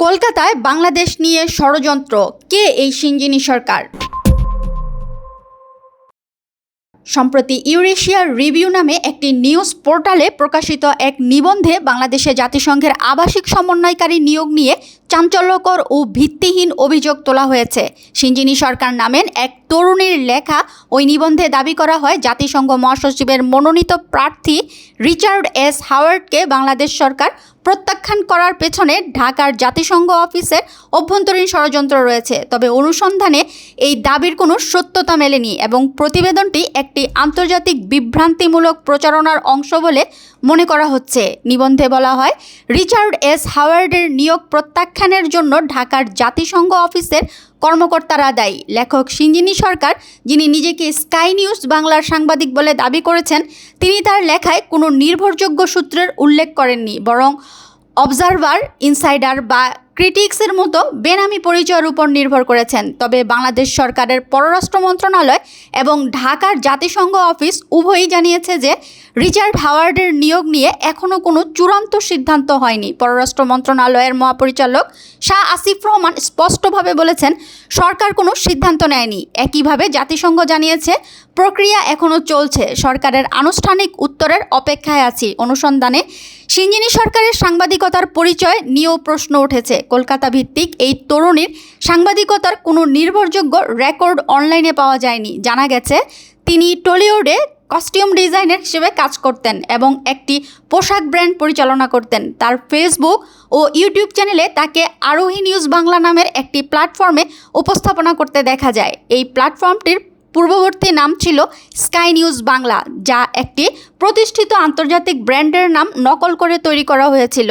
কলকাতায় বাংলাদেশ নিয়ে ষড়যন্ত্র। কে এই সিঞ্জিনি সরকার? সম্প্রতি ইউরেশিয়ার রিভিউ নামে একটি নিউজ পোর্টালে প্রকাশিত এক নিবন্ধে বাংলাদেশে জাতিসংঘের আবাসিক সমন্বয়কারী নিয়োগ নিয়ে চাঞ্চল্যকর ও ভিত্তিহীন অভিযোগ তোলা হয়েছে। সিঞ্জিনী সরকার নামের এক তরুণীর লেখা ওই নিবন্ধে দাবি করা হয়, জাতিসংঘ মহাসচিবের মনোনীত প্রার্থী রিচার্ড এস হাওয়ার্ডকে বাংলাদেশ সরকার প্রত্যাখ্যান করার পেছনে ঢাকার জাতিসংঘ অফিসের অভ্যন্তরীণ ষড়যন্ত্র রয়েছে। তবে অনুসন্ধানে এই দাবির কোনো সত্যতা মেলেনি এবং প্রতিবেদনটি একটি আন্তর্জাতিক বিভ্রান্তিমূলক প্রচারণার অংশ বলে মনে করা হচ্ছে। নিবন্ধে বলা হয়, রিচার্ড এস হাওয়ার্ডের নিয়োগ প্রত্যাখ্যানের জন্য ঢাকার জাতিসংঘ অফিসের কর্মকর্তারা দায়ী। লেখক সিঞ্জিনী সরকার, যিনি নিজেকে স্কাই নিউজ বাংলার সাংবাদিক বলে দাবি করেছেন, তিনি তার লেখায় কোনো নির্ভরযোগ্য সূত্রের উল্লেখ করেননি, বরং অবজারভার, ইনসাইডার বা ক্রিটিক্সের মতো বেনামি পরিচয়ের উপর নির্ভর করেছেন। তবে বাংলাদেশ সরকারের পররাষ্ট্র মন্ত্রণালয় এবং ঢাকার জাতিসংঘ অফিস উভয়ই জানিয়েছে যে রিচার্ড হাওয়ার্ডের নিয়োগ নিয়ে এখনও কোনো চূড়ান্ত সিদ্ধান্ত হয়নি। পররাষ্ট্র মন্ত্রণালয়ের মহাপরিচালক শাহ আসিফ রহমান স্পষ্টভাবে বলেছেন, সরকার কোনো সিদ্ধান্ত নেয়নি। একইভাবে জাতিসংঘ জানিয়েছে, প্রক্রিয়া এখনও চলছে। সরকারের আনুষ্ঠানিক উত্তরের অপেক্ষায় আছি। অনুসন্ধানে সিঞ্জিনী সরকারের সাংবাদিকতার পরিচয় নিয়েও প্রশ্ন উঠেছে। কলকাতা ভিত্তিক এই তরুণীর সাংবাদিকতার কোনো নির্ভরযোগ্য রেকর্ড অনলাইনে পাওয়া যায়নি। জানা গেছে, তিনি টলিউডে কস্টিউম ডিজাইনার হিসেবে কাজ করতেন এবং একটি পোশাক ব্র্যান্ড পরিচালনা করতেন। তার ফেসবুক ও ইউটিউব চ্যানেলে তাকে আরোহী নিউজ বাংলা নামের একটি প্ল্যাটফর্মে উপস্থাপনা করতে দেখা যায়। এই প্ল্যাটফর্মটির পূর্ববর্তী নাম ছিল স্কাই নিউজ বাংলা, যা একটি প্রতিষ্ঠিত আন্তর্জাতিক ব্র্যান্ডের নাম নকল করে তৈরি করা হয়েছিল।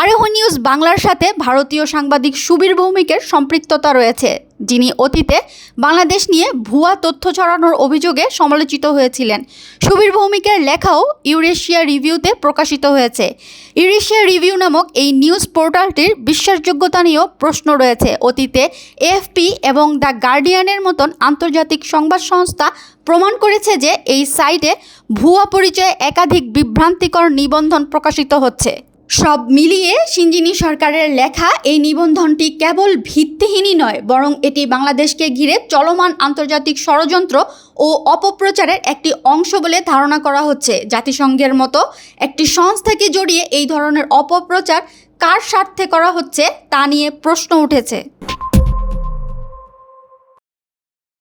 আরোহ নিউজ বাংলার সাথে ভারতীয় সাংবাদিক সুবীর ভৌমিকের সম্পৃক্ততা রয়েছে, যিনি অতীতে বাংলাদেশ নিয়ে ভুয়া তথ্য ছড়ানোর অভিযোগে সমালোচিত হয়েছিলেন। সুবীর ভৌমিকের লেখাও ইউরেশিয়া রিভিউতে প্রকাশিত হয়েছে। ইউরেশিয়া রিভিউ নামক এই নিউজ পোর্টালটির বিশ্বাসযোগ্যতা নিয়েও প্রশ্ন রয়েছে। অতীতে এএফপি এবং দ্য গার্ডিয়ানের মতন আন্তর্জাতিক সংবাদ সংস্থা প্রমাণ করেছে যে এই সাইটে ভুয়া পরিচয়ে একাধিক বিভ্রান্তিকর নিবন্ধন প্রকাশিত হচ্ছে। সব মিলিয়ে সিঞ্জিনী সরকারের লেখা এই নিবন্ধনটি কেবল ভিত্তিহীনই নয়, বরং এটি বাংলাদেশকে ঘিরে চলমান আন্তর্জাতিক ষড়যন্ত্র ও অপপ্রচারের একটি অংশ বলে ধারণা করা হচ্ছে। জাতিসংঘের মতো একটি সংস্থাকে জড়িয়ে এই ধরনের অপপ্রচার কার স্বার্থে করা হচ্ছে তা নিয়ে প্রশ্ন উঠেছে।